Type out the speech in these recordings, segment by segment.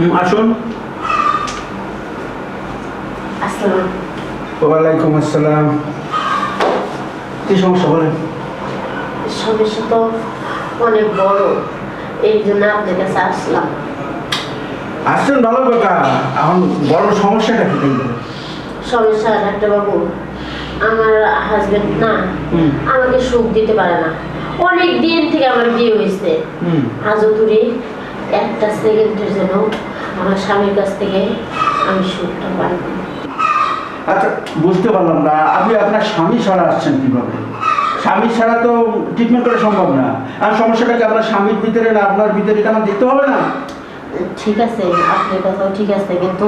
আসুন। আসসালাম ওয়ালাইকুম আসসালাম। কি সমস্যা বলেন? সমস্যা তো অনেক বড় এই জন্য আপনার কাছে আসলাম। আসছেন ভালো কথা। এখন বড় সমস্যাটা কি সমস্যা ডাক্তারবাবু আমার হাজবেন্ড না হুম। আমাকে সুখ দিতে পারে না। অনেক দিন থেকে আমার বিয়ে হয়েছে। হুম। আজও দূরে একটা সেকেন্ডের জন্য আমার স্বামীর কাছ থেকে আমি সুখটা পাই। আচ্ছা বুঝতে পারলাম না আপনি আপনার স্বামী ছাড়া আসছেন কীভাবে? স্বামী ছাড়া তো ট্রিটমেন্ট করা সম্ভব না। আর সমস্যাটা কি আপনার স্বামীর ভিতরে না আপনার ভিতরে এটা আমার দেখতে হবে না? ঠিক আছে আপনার কথাও ঠিক আছে কিন্তু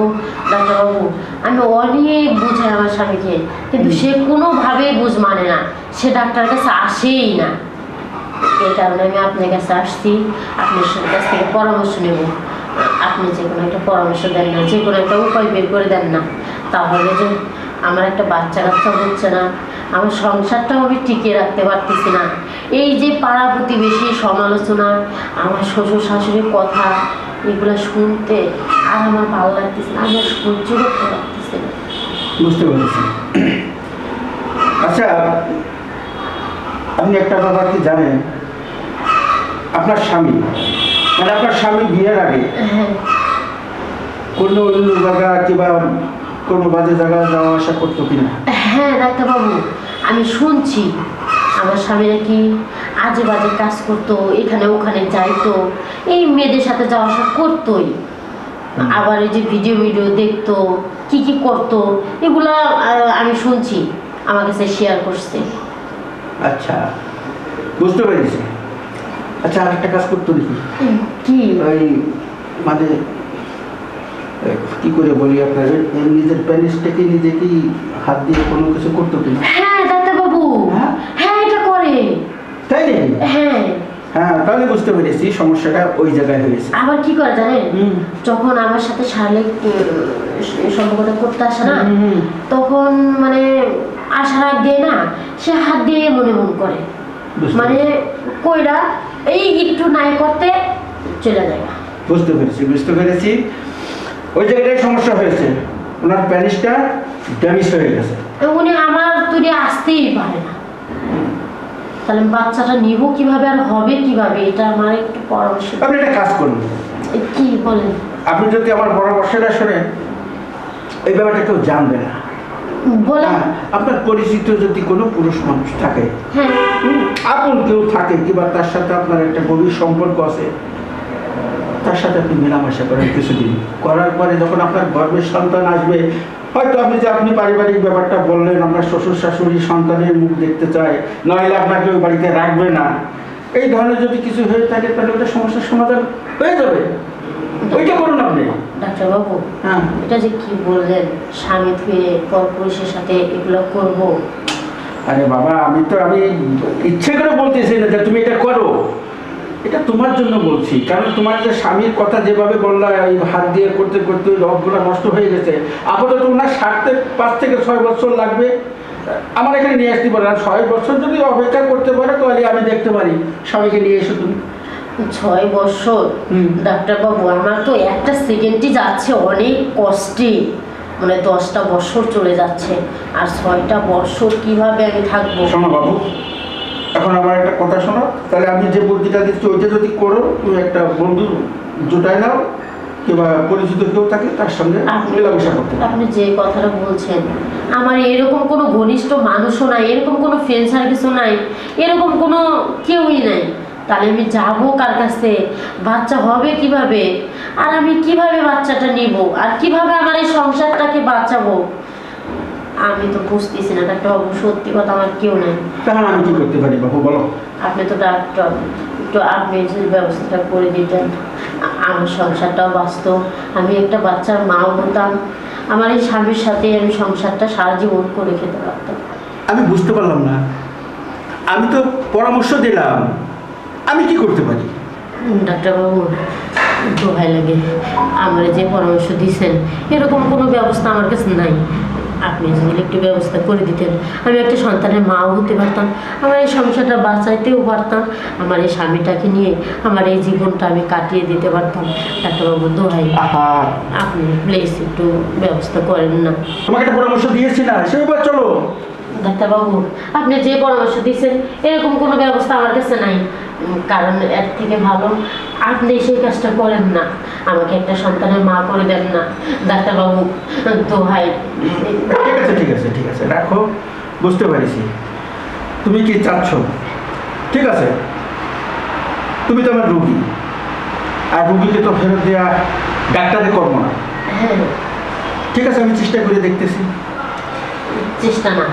ডাক্তারবাবু আমি অনেক বুঝাই আমার স্বামীকে কিন্তু সে কোনোভাবেই বুঝ মানে না সে ডাক্তার কাছে আসেই না। এই কারণে আমি আপনার কাছে আসছি আপনার কাছ থেকে পরামর্শ নেব। আপনি যে কোনো একটা পরামর্শ দেন না, যে কোনো একটা উপায় বের করে দেন না, তাহলে যে আমার একটা বাচ্চা কাচ্চা হচ্ছে না, আমার সংসারটাও আমি টিকিয়ে রাখতে পারতেছি না। এই যে পাড়া প্রতিবেশী সমালোচনা, আমার শ্বশুর শাশুড়ির কথা, এগুলো শুনতে আর আমার ভালো লাগতেছে না আমার সহ্য করতে পারতেছি না। বুঝতে পেরেছি। আচ্ছা আপনি একটা ব্যাপার কি জানেন? আপনার স্বামী মানে আপনার স্বামী বিয়ের আগে? কোনো অন্য জায়গা কিংবা কোনো বাজে জায়গায় যাওয়া আসা করতো কিনা? হ্যাঁ ডাক্তারবাবু আমি শুনছি। আমার স্বামী নাকি আজে বাজে কাজ করতো এখানে ওখানে যাইতো এই মেয়েদের সাথে যাওয়া আসা করতোই। আবার এই যে ভিডিও ভিডিও দেখতো কি কি করতো এগুলা আমি শুনছি। আমার কাছে শেয়ার করছে। আচ্ছা বুঝতে পেরেছি। আচ্ছা আর একটা কাজ করতো দেখি। কি? ওই মানে কি করে বলি আপনার নিজের প্যানিসটাকে নিজে কি হাত দিয়ে কোনো কিছু করতো কিনা? হ্যাঁ ডাক্তারবাবু। হ্যাঁ? হ্যাঁ এটা করে। তাই নাকি? হ্যাঁ। হ্যাঁ তাহলে বুঝতে পেরেছি সমস্যাটা ওই জায়গায় হয়েছে। আবার কি করে জানেন? যখন আমার সাথে শারীরিক সম্পর্কটা করতে আসে না। তখন মানে আসার আগে না সে হাত দিয়ে মনে মন করে। মানে কইরা এই একটু নাই করতে চলে যায় বুঝতে পেরেছি বুঝতে পেরেছি। ওই জায়গাটায় সমস্যা হয়েছে। ওনার প্যানিসটা ড্যামেজ হয়ে গেছে। উনি আমার তুই আসতেই পারে না। তাহলে বাচ্চাটা নিব কীভাবে আর হবে কীভাবে এটা আমার একটু পরামর্শ আপনি একটা কাজ করুন। কি বলেন? আপনি যদি আমার পরামর্শটা শোনেন এই ব্যাপারটা কেউ জানবে না। আপনার পরিচিত যদি কোনো পুরুষ মানুষ থাকে হ্যাঁ। আপন কেউ থাকে কিংবা তার সাথে আপনার একটা গভীর সম্পর্ক আছে তার সাথে আপনি মেলামেশা করেন কিছুদিন। করার পরে যখন আপনার গর্বের সন্তান আসবে হয়তো আপনি যে আপনি পারিবারিক ব্যাপারটা বললেন আপনার শ্বশুর শাশুড়ি সন্তানের মুখ দেখতে চায় নইলে আপনাকে ওই বাড়িতে রাখবে না। এই ধরনের যদি কিছু হয়ে থাকে তাহলে ওটা সমস্যার সমাধান হয়ে যাবে। ওইটা করুন আপনি। ডাক্তারবাবু হ্যাঁ। এটা যে কি বললেন স্বামী ধুয়ে পরপুরুষের সাথে এগুলো করব। আরে বাবা আমি তো আমি ইচ্ছে করে বলতেছি না যে তুমি এটা করো। এটা তোমার জন্য বলছি কারণ তোমার যে স্বামীর কথা যেভাবে বললা এই হাত দিয়ে করতে করতে ওই রগগুলো নষ্ট হয়ে গেছে। আপাতত ওনার সারতে পাঁচ থেকে ছয় বছর লাগবে। আমার এখানে নিয়ে আসতে পারে আর ছয় বছর যদি অপেক্ষা করতে পারো তাহলে আমি দেখতে পারি। স্বামীকে নিয়ে এসো তুমি। ছয় বছর। ডাক্তারবাবু আমার তো একটা সেকেন্ডই যাচ্ছে অনেক কষ্টে। মানে দশটা বছর চলে যাচ্ছে। আর ছয়টা বছর কীভাবে আমি থাকব? শোনো বাবু এখন আমার একটা কথা শোনো। তাহলে আমি যে বুদ্ধিটা দিচ্ছি ওইটা যদি করো তুমি একটা বন্ধু জোটায় নাও কিংবা পরিচিত কেউ থাকে তার সঙ্গে আপনি- মেলামেশা করতে আপনি যে কথাটা বলছেন আমার এরকম কোনো ঘনিষ্ঠ মানুষও নাই এরকম কোনো ফ্রেন্ড সার্ভিসও নাই এরকম কোনো কেউই নাই। তাহলে আমি যাব কার কাছে? বাচ্চা হবে কীভাবে? আর আমি কীভাবে বাচ্চাটা নিব? আর কীভাবে আমার এই সংসারটাকে বাঁচাবো? আমি তো বুঝতেছি না ডাক্তারবাবু সত্যি কথা আমার কেউ নাই। তাহলে আমি কি করতে পারি বাবু বলো? আপনি তো ডাক্তার একটু আপনি যদি ব্যবস্থাটা করে দিতেন। আমার সংসারটাও বাঁচত আমি একটা বাচ্চার মাও হতাম। আমার এই স্বামীর সাথে আমি সংসারটা সারা জীবন করে খেতে পারতাম। আমি বুঝতে পারলাম না। আমি তো পরামর্শ দিলাম। আমি কি করতে পারি? ডাক্তারবাবু দোহাই লাগে। আমার যে পরামর্শ দিয়েছেন এরকম কোনো ব্যবস্থা আমার কাছে নাই। আপনি যদি একটু ব্যবস্থা করে দিতেন আমি একটা সন্তানের মাও হতে পারতাম আমার এই সংসারটা বাঁচাইতেও পারতাম আমার এই স্বামীটাকে নিয়ে আমার এই জীবনটা আমি কাটিয়ে দিতে পারতাম। ডাক্তারবাবু দোহাই। আপনি প্লিজ একটু ব্যবস্থা করেন না। তোমাকে একটা পরামর্শ দিয়েছি না সেবার চলো। ডাক্তারবাবু আপনি যে পরামর্শ দিচ্ছেন এরকম কোনো ব্যবস্থা আমার কাছে নাই। কারণ এর থেকে ভালো আপনি সেই কাজটা করেন না। আমাকে একটা সন্তানের মা করে দেন না ডাক্তারবাবু দোহাই। ঠিক আছে ঠিক আছে ঠিক আছে রাখো বুঝতে পারিছি। তুমি কি চাচ্ছ? ঠিক আছে তুমি তো আমার রুগী। আর রুগীকে তো ফেরত দেওয়া ডাক্তারের কর্ম না। হ্যাঁ। ঠিক আছে আমি চেষ্টা করে দেখতেছি। চেষ্টা না।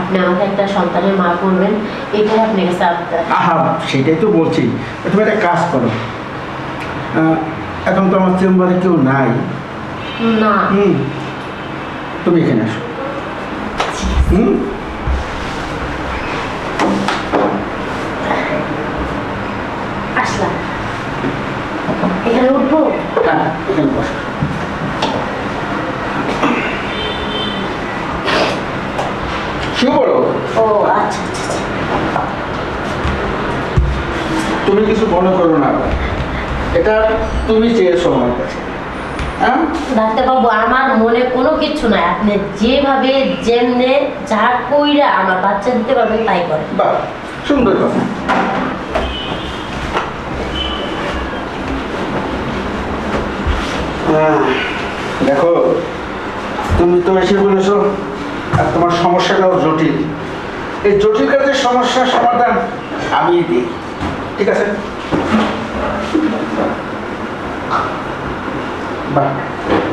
আপনি আমাকে একটা সন্তানের মা করবেন এটাই আপনার কাছে আবদার আহা সেটাই তো বলছি। তুমি একটা কাজ করো। এখন তো আমার চেম্বারে কেউ নাই। না। হুম। তুমি এখানে আসো। হুম? আসলাম। এখানে উঠবো? হ্যাঁ এখানে বসো। ও আচ্ছা আচ্ছা আচ্ছা। তুমি কিছু মনে করো না। এটা তুমি চেয়েছো আমার কাছে। হ্যাঁ? ডাক্তারবাবু আমার মনে কোনো কিছু নাই। আপনি যেভাবে যেমনে যা কইরা আমার বাচ্চা দিতে পারবেন তাই করেন। বাহ সুন্দর কথা। দেখো তুমি তো এসে বলেছ আর তোমার সমস্যাটাও জটিল। এই জটিল কাজের সমস্যার সমাধান আমি দিই। ঠিক আছে?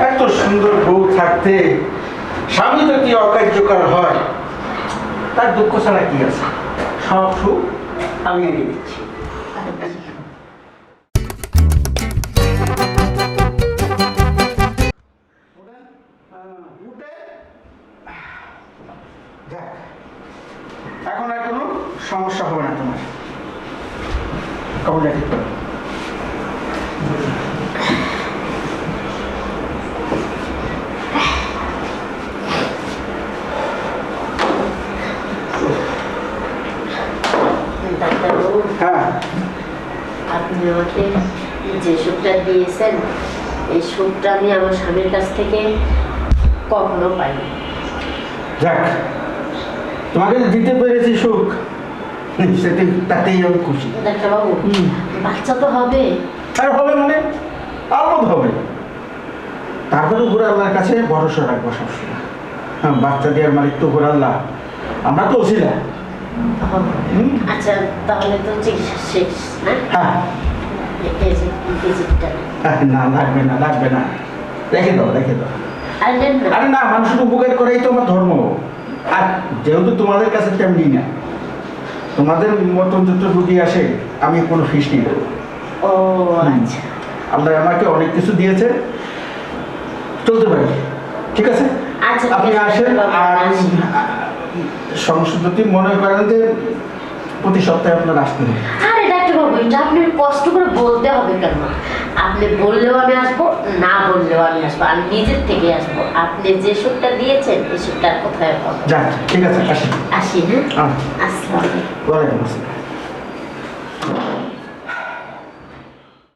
এত সুন্দর বউ থাকতে স্বামী যদি অকার্যকর হয়? তার দুঃখ ছাড়া কি আছে? সব সুখ আমি এনে দিচ্ছি। যাক, এখন আর কোনো সমস্যা হবে না তোমার। হ্যাঁ। আপনি আমাকে যে সুখটা দিয়েছেন এই সুখটা আমি আমার স্বামীর কাছ থেকে কখনো পাইনি। যাক তোমাকে দিতে পেরেছি সুখ সেটি তাতেই আমি খুশি ডাক্তারবাবু। বাচ্চা তো হবে আর হবে মানে আলমত হবে তারপরে উপরে আল্লাহর কাছে ভরসা রাখব সবসময় হ্যাঁ বাচ্চা দেওয়ার মালিক তো উপরে আল্লাহ আমরা তো ওসিলা। আচ্ছা তাহলে তো চিকিৎসা শেষ না হ্যাঁ হ্যাঁ, না লাগবে না লাগবে না রেখে দাও রেখে দাও আর না মানুষের উপকার করাই তো আমার ধর্ম। আর যেহেতু তোমাদের কাছে তেমনি না তোমাদের মতন যত রুগী আসে আমি কোনো ফিস নিই না। ও আচ্ছা। আল্লাহ আমাকে অনেক কিছু দিয়েছে। চলতে পারি ঠিক আছে? আচ্ছা, আপনি আসেন বাবা, আর। সমস্যা যদি মনে করেন যে প্রতি সপ্তাহে আপনার আসতে হবে আরে ডাক্তারবাবু এটা আপনি কষ্ট বলতে হবে কেন? আপনি বললেও আমি আসব না বললেও আমি আসব। আমি নিজের থেকে আসব। আপনি যে সুখটা দিয়েছেন এই সুখটা কোথায় পাবো? ঠিক আছে আসি। আসি হ্যাঁ? ওয়ালাইকুম আসসালাম।